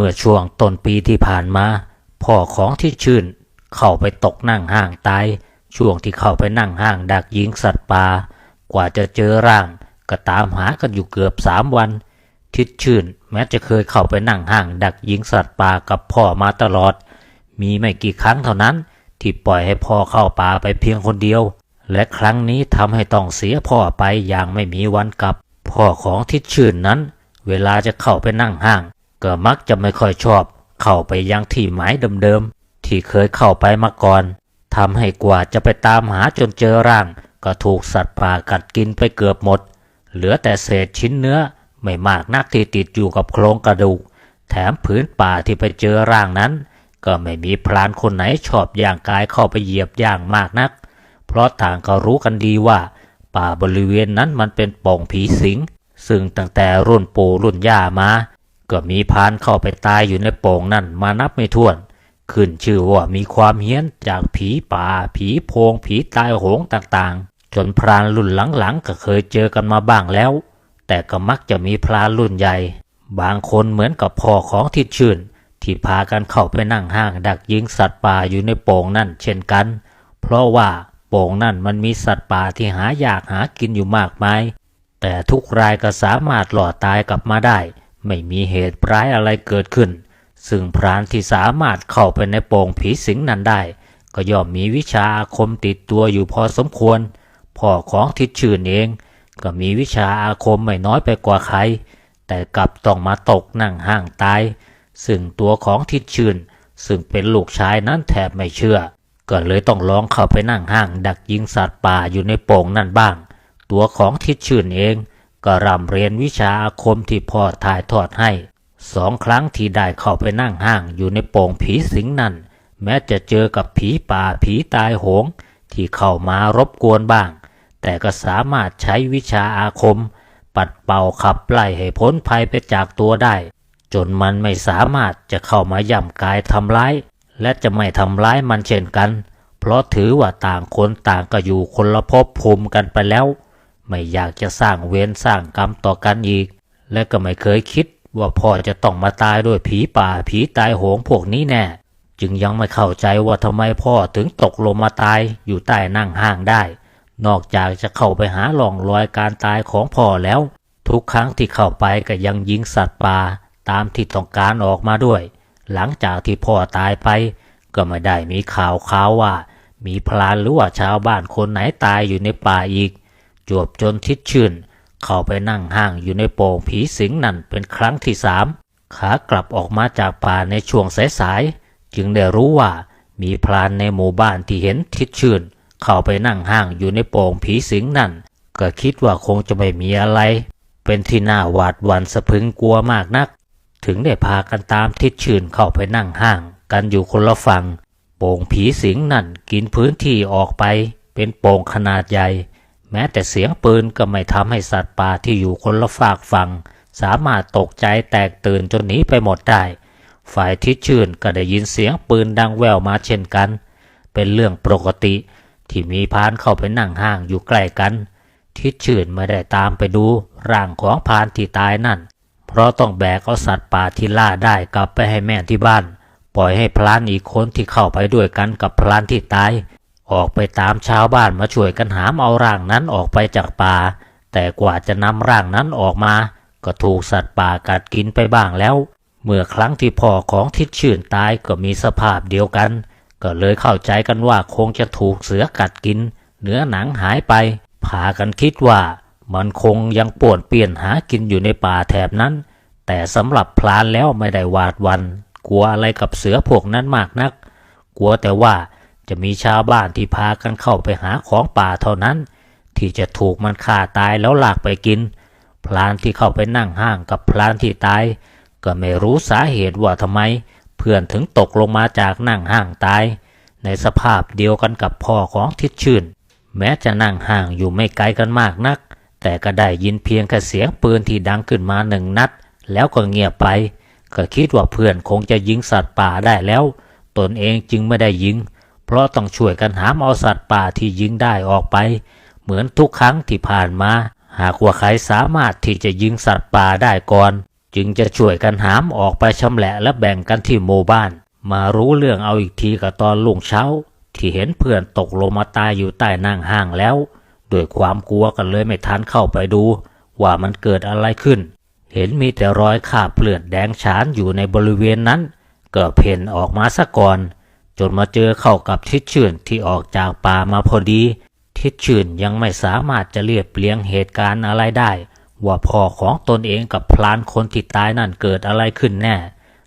เมื่อช่วงต้นปีที่ผ่านมา พ่อของที่ชื่น เข้าไปตกนั่งห้างตาย ช่วงที่เข้าไปนั่งห้างดักยิงสัตว์ป่ากว่าจะเจอร่าง ก็ตามหากันอยู่เกือบสามวัน ทิดชื่นแม้จะเคยเข้าไปนั่งห้างดักยิงสัตว์ป่ากับพ่อมาตลอด มีไม่กี่ครั้งเท่านั้น ที่ปล่อยให้พ่อเข้าป่าไปเพียงคนเดียว และครั้งนี้ทำให้ต้องเสียพ่อไปอย่างไม่มีวันกลับ พ่อของทิดชื่นนั้น เวลาจะเข้าไปนั่งห้าง ก็มักจะไม่ค่อยชอบเข้าไปยังที่หมายเดิมๆที่เคยเข้าไปมาก่อนทำให้กว่าจะไปตามหาจนเจอร่าง ก็ถูกสัตว์ป่ากัดกินไปเกือบหมด เหลือแต่เศษชิ้นเนื้อไม่มากนักที่ติดอยู่กับโครงกระดูก แถมผืนป่าที่ไปเจอร่างนั้น ก็ไม่มีพรานคนไหนชอบย่างกายเข้าไปเหยียบย่างมากนัก เพราะต่างก็รู้กันดีว่า ป่าบริเวณนั้นมันเป็นป่งผีสิง ซึ่งตั้งแต่รุ่นปู่รุ่นย่ามา ก็มีพานเข้าไปตายอยู่ในโป่งนั่นมานับไม่ถ้วน ขึ้นชื่อว่ามีความเฮี้ยนจากผีป่า ผีโพง ผีตายโหงต่างๆ จนพรานรุ่นหลังๆ ก็เคยเจอกันมาบ้างแล้ว แต่ก็มักจะมีพรานรุ่นใหญ่ บางคนเหมือนกับพ่อของทิดชื่น ที่พากันเข้าไปนั่งห้างดักยิงสัตว์ป่าอยู่ในโป่งนั่นเช่นกัน เพราะว่าโป่งนั่นมันมีสัตว์ป่าที่หายากหากินอยู่มากมาย แต่ทุกรายก็สามารถหล่อตายกลับมาได้ ไม่มีเหตุร้ายอะไรเกิดขึ้น ซึ่งพรานที่สามารถเข้าไปในโป่งผีสิงนั้นได้ ก็ย่อมมีวิชาอาคมติดตัวอยู่พอสมควร พ่อของทิดชื่นเอง ก็มีวิชาอาคมไม่น้อยไปกว่าใคร แต่กลับต้องมาตกนั่งห้างตาย ซึ่งตัวของทิดชื่น ซึ่งเป็นลูกชายนั้นแทบไม่เชื่อ ก็เลยต้องลองเข้าไปนั่งห้าง ดักยิงสัตว์ป่าอยู่ในโป่งนั่นบ้าง ตัวของทิดชื่นเอง ก็ร่ำเรียนวิชาอาคมที่พ่อถ่ายทอดให้ สองครั้งที่ได้เข้าไปนั่งห้างอยู่ในโป่งผีสิงนั่น แม้จะเจอกับผีป่าผีตายโหง ที่เข้ามารบกวนบ้าง แต่ก็สามารถใช้วิชาอาคม ปัดเป่าขับไล่ให้พ้นภัยไปจากตัวได้ จนมันไม่สามารถจะเข้ามาย่ำกายทำร้าย และจะไม่ทำร้ายมันเช่นกัน เพราะถือว่าต่างคนต่างก็อยู่คนละภพภูมิกันไปแล้ว ไม่อยากจะสร้างเวรสร้างกรรมต่อกันอีก และก็ไม่เคยคิดว่าพ่อจะต้องมาตายด้วยผีป่าผีตายโหงพวกนี้แน่ จึงยังไม่เข้าใจว่าทำไมพ่อถึงตกลงมาตายอยู่ใต้นั่งห้างได้ นอกจากจะเข้าไปหาหล่องรอยการตายของพ่อแล้ว ทุกครั้งที่เข้าไปก็ยังยิงสัตว์ป่าตามที่ต้องการออกมาด้วย หลังจากที่พ่อตายไป ก็ไม่ได้มีข่าวข่าวว่า มีพลานหรือว่าชาวบ้านคนไหนตายอยู่ในป่าอีก จวบจนทิดชื่น เข้าไปนั่งห้างอยู่ในโป่งผีสิงนั่นเป็นครั้งที่สามขากลับออกมาจากป่าในช่วงสายๆจึงได้รู้ว่ามีพลานในหมู่บ้านที่เห็นทิดชื่น เข้าไปนั่งห้างอยู่ในโป่งผีสิงนั่น ก็คิดว่าคงจะไม่มีอะไร เป็นที่น่าหวาดหวั่นสะพึงกลัวมากนัก ถึงได้พากันตามทิดชื่นเข้าไปนั่งห้าง กันอยู่คนละฝั่งโป่งผีสิงนั่นกินพื้นที่ออกไป เป็นโป่งขนาดใหญ่ แม้แต่เสียงปืนก็ไม่ทำให้สัตว์ป่าที่อยู่คนละฝากฝั่งสามารถตกใจแตกตื่นจนหนีไปหมดได้ ฝ่ายทิดชื่นก็ได้ยินเสียงปืนดังแว่วมาเช่นกัน เป็นเรื่องปกติที่มีพานเข้าไปนั่งห้างอยู่ใกล้กัน ทิดชื่นไม่ได้ตามไปดูร่างของพานที่ตายนั่น เพราะต้องแบกเอาสัตว์ป่าที่ล่าได้กลับไปให้แม่ที่บ้าน ปล่อยให้พรานอีกคนที่เข้าไปด้วยกันกับพรานที่ตาย ออกไปตามชาวบ้านมาช่วยกันหามเอาร่างนั้นออกไปจากป่า แต่กว่าจะนำร่างนั้นออกมา ก็ถูกสัตว์ป่ากัดกินไปบ้างแล้ว เมื่อครั้งที่พ่อของทิดชื่นตายก็มีสภาพเดียวกัน ก็เลยเข้าใจกันว่าคงจะถูกเสือกัดกิน เนื้อหนังหายไป พากันคิดว่ามันคงยังป่วนเปลี่ยนหากินอยู่ในป่าแถบนั้น แต่สำหรับพลานแล้วไม่ได้หวาดวัน กลัวอะไรกับเสือพวกนั้นมากนัก กลัวแต่ว่า จะมีชาวบ้านที่พากันเข้าไปหาของป่าเท่านั้น ที่จะถูกมันฆ่าตายแล้วหลากไปกิน พลานที่เข้าไปนั่งห้างกับพลานที่ตาย ก็ไม่รู้สาเหตุว่าทำไม เพื่อนถึงตกลงมาจากนั่งห้างตาย ในสภาพเดียวกันกับพ่อของทิดชื่น แม้จะนั่งห่างอยู่ไม่ไกลกันมากนัก แต่ก็ได้ยินเพียงแค่เสียงปืนที่ดังขึ้นมาหนึ่งนัด แล้วก็เงียบไป ก็คิดว่าเพื่อนคงจะยิงสัตว์ป่าได้แล้ว ตนเองจึงไม่ได้ยิง เพราะต้องช่วยกันหามเอาสัตว์ป่าที่ยิงได้ออกไป เหมือนทุกครั้งที่ผ่านมา หากว่าใครสามารถที่จะยิงสัตว์ป่าได้ก่อน จึงจะช่วยกันหามออกไปชำแหละและแบ่งกันที่หมู่บ้าน มารู้เรื่องเอาอีกทีกับตอนลุงเช้า ที่เห็นเพื่อนตกลงมาตายอยู่ใต้นั่งห้างแล้วด้วยความกลัวกันเลยไม่ทันเข้าไปดู ว่ามันเกิดอะไรขึ้น เห็นมีแต่รอยคราบเลือดแดงฉานอยู่ในบริเวณนั้น ก็เพ่นออกมาซะก่อน จนมาเจอเข้ากับทิศชื่นที่ออกจากป่ามาพอดี ทิศชื่นยังไม่สามารถจะเรียบเรียงเหตุการณ์อะไรได้ ว่าพ่อของตนเองกับพลานคนที่ตายนั่นเกิดอะไรขึ้นแน่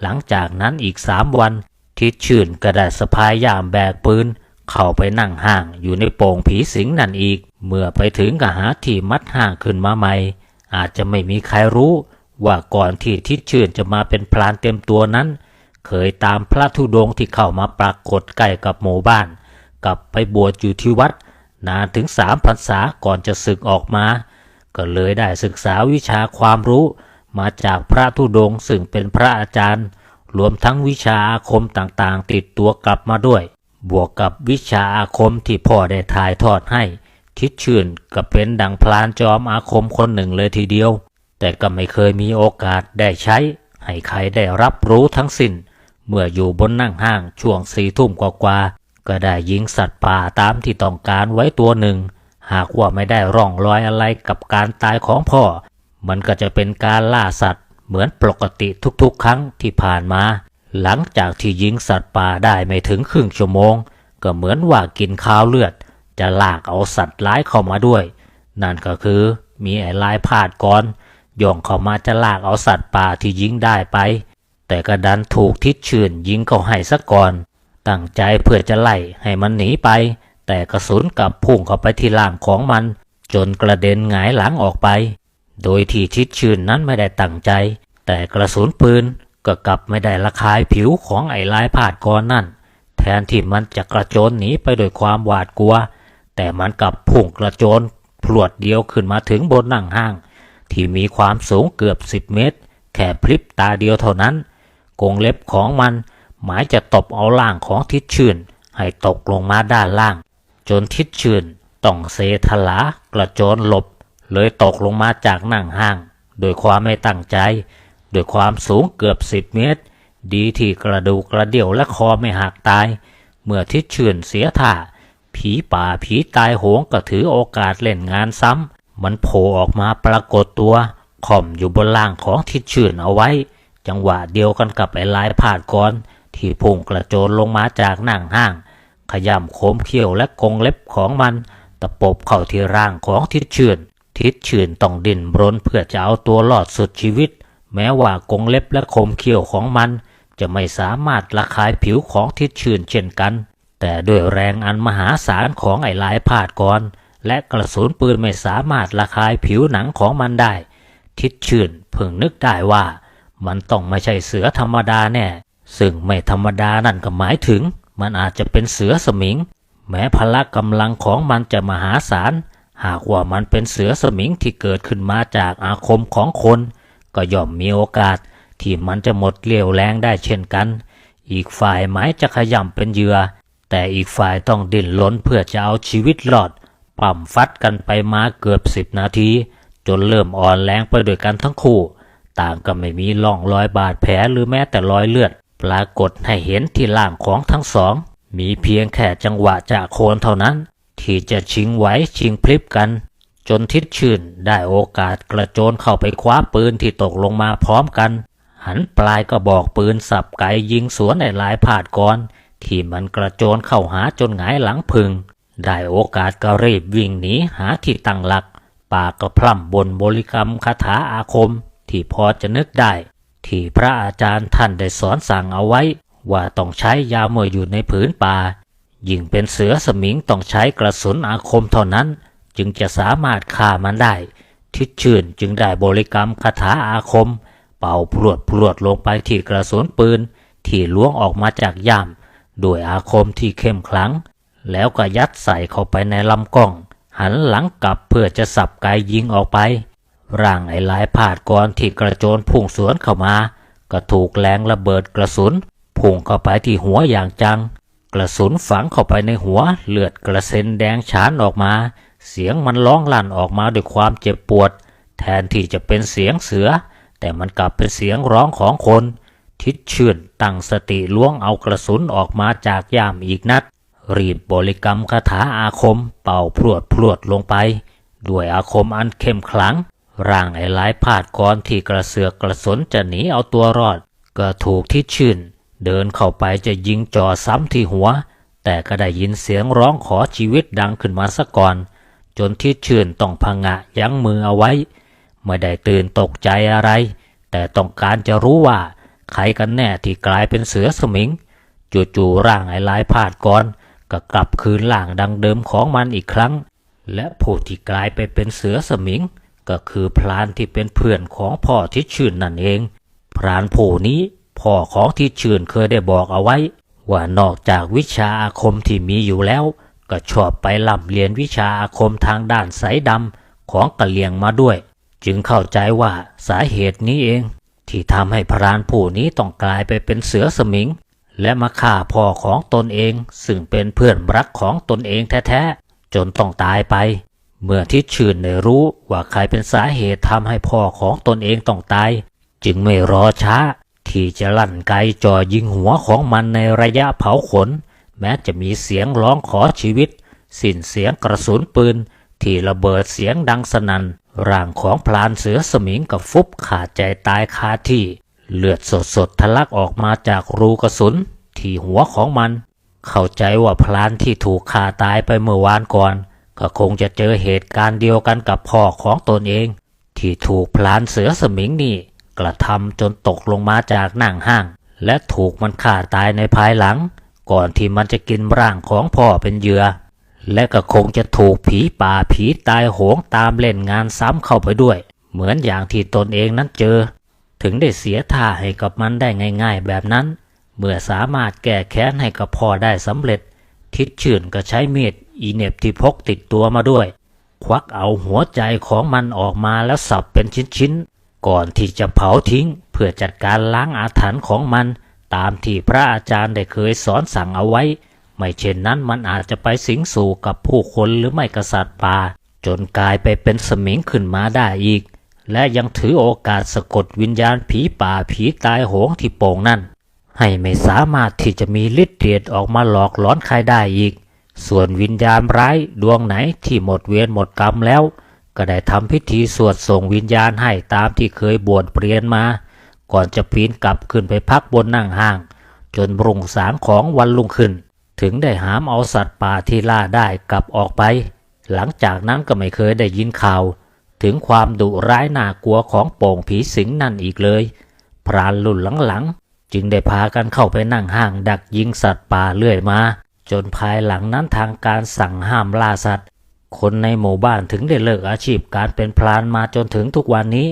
หลังจากนั้นอีกสามวัน ทิศชื่นก็ได้สะพายย่ามแบกปืนเข้าไปนั่งห่างอยู่ในโป่งผีสิงนั่นอีก เมื่อไปถึงก็หาที่มัดห่างขึ้นมาใหม่ อาจจะไม่มีใครรู้ ว่าก่อนที่ทิศชื่นจะมาเป็นพลานเต็มตัวนั้น เคยตามพระธุดงที่เข้ามาปรากฏใกล้กับหมู่บ้าน กลับไปบวชอยู่ที่วัด นานถึงสามพรรษาก่อนจะศึกออกมา ก็เลยได้ศึกษาวิชาความรู้มาจากพระธุดงซึ่งเป็นพระอาจารย์ รวมทั้งวิชาอาคมต่างๆ ติดตัวกลับมาด้วย บวกกับวิชาอาคมที่พ่อได้ถ่ายทอดให้ ทิดชื่นก็เป็นดังพลานจอมอาคมคนหนึ่งเลยทีเดียว แต่ก็ไม่เคยมีโอกาสได้ใช้ ให้ใครได้รับรู้ทั้งสิ้น เมื่ออยู่บนนั่งห้างช่วงสี่ทุ่มกว่าๆก็ได้ยิงสัตว์ป่าตามที่ต้องการไว้ตัวหนึ่ง หากว่าไม่ได้ร่องรอยอะไรกับการตายของพ่อ มันก็จะเป็นการล่าสัตว์ เหมือนปกติทุกๆ ครั้งที่ผ่านมา หลังจากที่ยิงสัตว์ป่าได้ไม่ถึงครึ่งชั่วโมง ก็เหมือนว่ากินข้าวเลือด จะลากเอาสัตว์ร้ายเข้ามาด้วย นั่นก็คือมีไอ้ลายพาดก่อนย่องเข้ามาจะลากเอาสัตว์ป่าที่ยิงได้ไป แต่กระดันถูกทิศชื่นยิงเข้าให้ซะก่อน ตั้งใจเพื่อจะไล่ให้มันหนีไป แต่กระสุนกลับพุ่งเข้าไปที่ล่างของมัน จนกระเด็นหงายหลังออกไป โดยที่ทิศชื่นนั้นไม่ได้ตั้งใจ แต่กระสุนปืนก็กลับไม่ได้ระคายผิวของไอ้ลายพาดก่อนนั่น แทนที่มันจะกระโจนหนีไปด้วยความหวาดกลัว แต่มันกลับพุ่งกระโจนพรวดเดียวขึ้นมาถึงบนหนังห้าง ที่มีความสูงเกือบ 10 เมตร แค่พริบตาเดียวเท่านั้น กงเล็บของมัน หมายจะตบเอาล่างของทิศชื่น ให้ตกลงมาด้านล่าง จนทิศชื่นต้องเซทลากระโจนหลบ เลยตกลงมาจากนั่งห้าง โดยความไม่ตั้งใจ โดยความสูงเกือบ10เมตร ดีที่กระดูกกระเดี่ยวและคอไม่หักตาย เมื่อทิศชื่นเสียท่า ผีป่าผีตายโหงก็ถือโอกาสเล่นงานซ้ำมันโผล่ออกมาปรากฏตัวข่อมอยู่บนล่างของทิศชื่นเอาไว้ จังหวะเดียวกันกับไอ้ลายพาดก่อน ที่พุ่งกระโจนลงมาจากนั่งห้าง ขย่ำโคมเขี้ยวและกรงเล็บของมันตะปบเข้าที่ร่างของทิศชื่น ทิศชื่นต้องดิ้นรนเพื่อจะเอาตัวรอดสุดชีวิต แม้ว่ากรงเล็บและคมเขี้ยวของมัน จะไม่สามารถระคายผิวของทิศชื่นเช่นกัน แต่ด้วยแรงอันมหาศาลของไอ้ลายพาดก่อนและกระสุนปืนไม่สามารถระคายผิวหนังของมันได้ ทิศชื่นเพิ่งนึกได้ว่า มันต้องไม่ใช่เสือธรรมดาแน่ ซึ่งไม่ธรรมดานั่นก็หมายถึง มันอาจจะเป็นเสือสมิง แม้พละกำลังของมันจะมหาศาล หากว่ามันเป็นเสือสมิงที่เกิดขึ้นมาจากอาคมของคน ก็ย่อมมีโอกาสที่มันจะหมดเรี่ยวแรงได้เช่นกัน อีกฝ่ายหมายจะขย่ำเป็นเหยื่อ แต่อีกฝ่ายต้องดิ้นรนเพื่อจะเอาชีวิตรอด ปั่มฟัดกันไปมาเกือบสิบนาที จนเริ่มอ่อนแรงไปด้วยกันทั้งคู่ ต่างก็ไม่มีร่องรอยบาดแผลหรือแม้แต่รอยเลือด ปรากฏให้เห็นที่ล่างของทั้งสอง มีเพียงแค่จังหวะจากโคนเท่านั้น ที่จะชิงไหวชิงพลิบกัน จนทิศชื่นได้โอกาสกระโจนเข้าไปคว้าปืนที่ตกลงมาพร้อมกัน หันปลายก็บอกปืนสับไกยิงสวนในลายผาดก่อนที่มันกระโจนเข้าหาจนหงายหลังพึง ได้โอกาสก็รีบวิ่งหนีหาที่ตั้งหลัก ปากก็พร่ำบนบริกรรมคาถาอาคม ที่พอจะนึกได้ ที่พระอาจารย์ท่านได้สอนสั่งเอาไว้ ว่าต้องใช้ยาเมื่ออยู่ในผืนป่า ยิ่งเป็นเสือสมิงต้องใช้กระสุนอาคมเท่านั้น จึงจะสามารถฆ่ามันได้ ทิศชื่นจึงได้บริกรรมคาถาอาคม เป่าพรวดพรวดลงไปที่กระสุนปืน ที่ล้วงออกมาจากย่ามด้วยอาคมที่เข้มขลัง แล้วก็ยัดใส่เข้าไปในลำกล้อง หันหลังกลับเพื่อจะสับไกยิงออกไป ร่างไอ้หลายผาดก่อนที่กระโจนพุ่งสวนเข้ามา ก็ถูกแรงระเบิดกระสุน พุ่งเข้าไปที่หัวอย่างจัง กระสุนฝังเข้าไปในหัวเลือดกระเซ็นแดงฉานออกมา เสียงมันร้องลั่นออกมาด้วยความเจ็บปวด แทนที่จะเป็นเสียงเสือ แต่มันกลับเป็นเสียงร้องของคน ทิดชื่นตั้งสติล้วงเอากระสุนออกมาจากย่ามอีกนัด รีบบริกรรมคาถาอาคม เป่าพรวดพรวดลงไปด้วยอาคมอันเข้มขลัง ร่างไอ้หลายพาดกรที่กระเสือกกระสนจะหนีเอาตัวรอด ก็ถูกทิดชื่น เดินเข้าไปจะยิงจ่อซ้ำที่หัว แต่ก็ได้ยินเสียงร้องขอชีวิตดังขึ้นมาซะก่อน จนทิดชื่นต้องพังะยั้งมือเอาไว้ ไม่ได้ตื่นตกใจอะไร แต่ต้องการจะรู้ว่า ใครกันแน่ที่กลายเป็นเสือสมิง จู่ๆร่างไอ้ลายพาดก่อนก็กลับคืนร่างดังเดิมของมันอีกครั้ง และผู้ที่กลายไปเป็นเสือสมิง ก็คือพรานที่เป็นเพื่อนของพ่อทิดชื่นนั่นเอง พรานผู้นี้พ่อของทิดชื่นเคยได้บอกเอาไว้ ว่านอกจากวิชาอาคมที่มีอยู่แล้ว ก็ชอบไปล่ำเรียนวิชาอาคมทางด้านสายดำของกะเหลียงมาด้วย จึงเข้าใจว่าสาเหตุนี้เอง ที่ทำให้พรานผู้นี้ต้องกลายไปเป็นเสือสมิง และมาฆ่าพ่อของตนเอง ซึ่งเป็นเพื่อนรักของตนเองแท้ๆจนต้องตายไป เมื่อทิดชื่นได้รู้ว่าใครเป็นสาเหตุทำให้พ่อของตนเองต้องตาย จึงไม่รอช้า ที่จะลั่นไกจ่อยิงหัวของมันในระยะเผาขน แม้จะมีเสียงร้องขอชีวิต สิ้นเสียงกระสุนปืน ที่ระเบิดเสียงดังสนัน่นร่างของพลานเสือสมิงกับฟุบขาดใจตายคาที่ เลือดสดๆทะลักออกมาจากรูกระสุน ที่หัวของมัน เข้าใจว่าพลานที่ถูกฆ่าตายไปเมื่อวานก่อน ก็คงจะเจอเหตุการณ์เดียวกันกับพ่อของตนเอง ที่ถูกพลานเสือสมิงนี่ กระทำจนตกลงมาจากหนั่งห้าง และถูกมันฆ่าตายในภายหลัง ก่อนที่มันจะกินร่างของพ่อเป็นเหยื่อและก็คงจะถูกผีป่าผีตายโหงตามเล่นงานซ้ำเข้าไปด้วย เหมือนอย่างที่ตนเองนั้นเจอ ถึงได้เสียท่าให้กับมันได้ง่าย ๆ แบบนั้น เมื่อสามารถแก้แค้นให้กับพ่อได้สำเร็จ ทิดชื่นก็ใช้มีดอีเหน็บที่พกติดตัวมาด้วย ควักเอาหัวใจของมันออกมาแล้วสับเป็นชิ้นๆ ก่อนที่จะเผาทิ้ง เพื่อจัดการล้างอาถรรพ์ของมัน ตามที่พระอาจารย์ได้เคยสอนสั่งเอาไว้ ไม่เช่นนั้นมันอาจจะไปสิงสู่กับผู้คนหรือไม่กษัตริย์ป่า จนกลายไปเป็นสมิงขึ้นมาได้อีก และยังถือโอกาสสะกดวิญญาณผีป่าผีตายโหงที่โป่งนั่น ให้ไม่สามารถที่จะมีฤทธิ์เดชออกมาหลอกหลอนใครได้อีก ส่วนวิญญาณร้ายดวงไหนที่หมดเวรหมดกรรมแล้ว ก็ได้ทำพิธีสวดส่งวิญญาณให้ตามที่เคยบวชเปลี่ยนมา ก่อนจะปีนกลับขึ้นไปพักบนนั่งห้าง จนรุ่งสางของวันรุ่งขึ้น ถึงได้หามเอาสัตว์ป่าที่ล่าได้กลับออกไป หลังจากนั้นก็ไม่เคยได้ยินข่าว ถึงความดุร้ายน่ากลัวของโป่งผีสิงนั่นอีกเลย พรานรุ่นหลัง จึงได้พากันเข้าไปนั่งห้างดักยิงสัตว์ป่าเรื่อยมา จนภายหลังนั้นทางการสั่งห้ามล่าสัตว์ คนในหมู่บ้านถึงได้เลิกอาชีพการเป็นพรานมาจนถึงทุกวันนี้